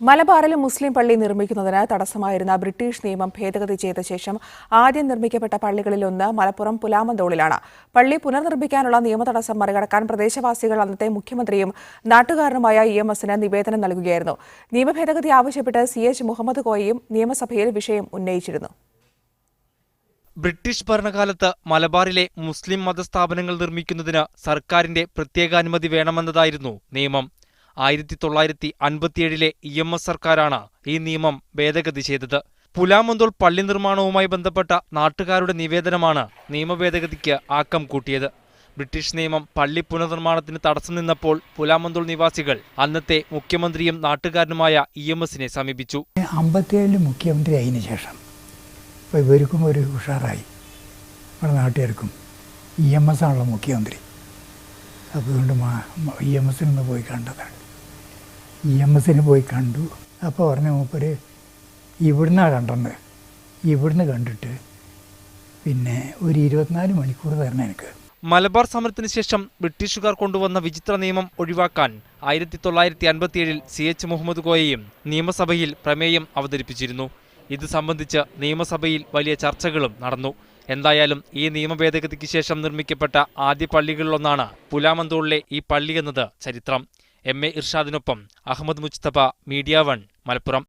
മലബാറിൽ മുസ്ലിം പള്ളി നിർമ്മിക്കുന്നതിന് തടസ്സമായിരുന്ന ബ്രിട്ടീഷ് നിയമം ഭേദഗതി ചെയ്ത ശേഷം ആദ്യം നിർമ്മിക്കപ്പെട്ട പള്ളികളിലൊന്ന് മലപ്പുറം പുലാമന്തോളിലാണ്. പള്ളി പുനർനിർമ്മിക്കാനുള്ള നിയമതടസ്സം മറികടക്കാൻ പ്രദേശവാസികൾ അന്നത്തെ മുഖ്യമന്ത്രിയും നാട്ടുകാരനുമായ ഇ എം എസിന് നിവേദനം നൽകുകയായിരുന്നു. നിയമഭേദഗതി ആവശ്യപ്പെട്ട് സി എച്ച് മുഹമ്മദ് കോയയും നിയമസഭയിൽ വിഷയം ഉന്നയിച്ചിരുന്നു. ബ്രിട്ടീഷ് ഭരണകാലത്ത് മലബാറിലെ മുസ്ലിം മതസ്ഥാപനങ്ങൾ നിർമ്മിക്കുന്നതിന് സർക്കാരിന്റെ പ്രത്യേകാനുമതി വേണമെന്നതായിരുന്നു നിയമം. ആയിരത്തി തൊള്ളായിരത്തി അൻപത്തിയേഴിലെ ഇ എം എസ് സർക്കാരാണ് ഈ നിയമം ഭേദഗതി ചെയ്തത്. പുലാമന്തോൾ പള്ളി നിർമ്മാണവുമായി ബന്ധപ്പെട്ട നാട്ടുകാരുടെ നിവേദനമാണ് നിയമഭേദഗതിക്ക് ആക്കം കൂട്ടിയത്. ബ്രിട്ടീഷ് നിയമം പള്ളി പുനർനിർമ്മാണത്തിന് തടസ്സം നിന്നപ്പോൾ പുലാമന്തോൾ നിവാസികൾ അന്നത്തെ മുഖ്യമന്ത്രിയും നാട്ടുകാരനുമായ ഇ എം എസിനെ സമീപിച്ചു. അമ്പത്തിയേഴിൽ മുഖ്യമന്ത്രി ആയതിനു ശേഷം ഇവർക്കും ഒരു ഉഷാറായി. നമ്മുടെ നാട്ടുകാർക്കും ഇ എം എസ് ആണല്ലോ മുഖ്യമന്ത്രി. അതുകൊണ്ട് ഇ എം എസിൽ നിന്ന് പോയി കണ്ടതാണ്. ഇ എം എസിന് പോയി കണ്ടു. അപ്പോൾ പറഞ്ഞ മൂപ്പര് ഇവിടുന്നാണ് കണ്ടെന്ന്. ഇവിടുന്ന് കണ്ടിട്ട് പിന്നെ ഒരു ഇരുപത്തിനാല് മണിക്കൂർ തരണം എനിക്ക്. മലബാർ സമരത്തിന് ശേഷം ബ്രിട്ടീഷുകാർ കൊണ്ടുവന്ന വിചിത്ര നിയമം ഒഴിവാക്കാൻ ആയിരത്തി തൊള്ളായിരത്തി അൻപത്തിയേഴിൽ സി എച്ച് മുഹമ്മദ് കോയയും നിയമസഭയിൽ പ്രമേയം അവതരിപ്പിച്ചിരുന്നു. ഇത് സംബന്ധിച്ച് നിയമസഭയിൽ വലിയ ചർച്ചകളും നടന്നു. എന്തായാലും ഈ നിയമ ഭേദഗതിക്ക് ശേഷം നിർമ്മിക്കപ്പെട്ട ആദ്യ പള്ളികളിലൊന്നാണ് പുലാമന്തോളിലെ ഈ പള്ളി എന്നത് ചരിത്രം. എം എ ഇർഷാദിനൊപ്പം അഹമ്മദ് മുസ്തഫ മീഡിയ വൺ മലപ്പുറം